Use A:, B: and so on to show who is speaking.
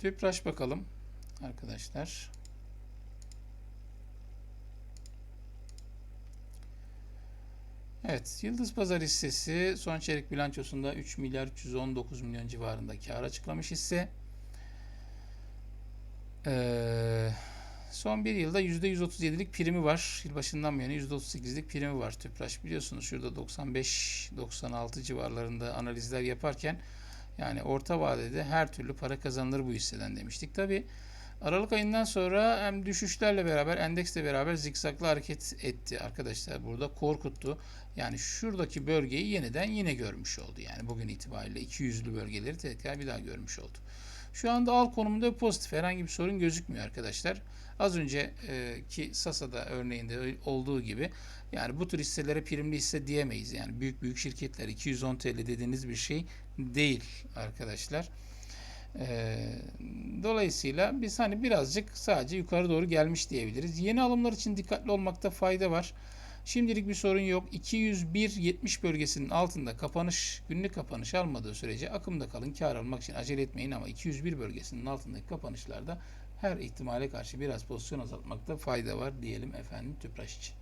A: Tüpraş bakalım arkadaşlar. Evet, Yıldız Pazar hissesi son çeyrek bilançosunda 3 milyar 319 milyon civarında kar açıklamış hisse. Ee, son bir yılda %137'lik primi var. Yılbaşından bu yana %38'lik primi var. Tüpraş biliyorsunuz şurada 95-96 civarlarında analizler yaparken yani orta vadede her türlü para kazanılır bu hisseden demiştik. Tabi Aralık ayından sonra hem düşüşlerle beraber endeksle beraber zikzaklı hareket etti arkadaşlar. Burada korkuttu. Yani şuradaki bölgeyi yeniden yine görmüş oldu. Yani bugün itibariyle 200'lü bölgeleri tekrar bir daha görmüş oldu. Şu anda al konumunda pozitif herhangi bir sorun gözükmüyor arkadaşlar. Az önceki Sasa'da örneğinde olduğu gibi yani bu tür hisselere primli hisse diyemeyiz. Yani büyük büyük şirketler 210 TL dediğiniz bir şey değil arkadaşlar. Ee, dolayısıyla biz hani birazcık sadece yukarı doğru gelmiş diyebiliriz. Yeni alımlar için dikkatli olmakta fayda var. Şimdilik bir sorun yok. 201.70 bölgesinin altında kapanış, günlük kapanış almadığı sürece akımda kalın. Kar almak için acele etmeyin ama 201 bölgesinin altındaki kapanışlarda her ihtimale karşı biraz pozisyon azaltmakta fayda var diyelim efendim Tüpraş için.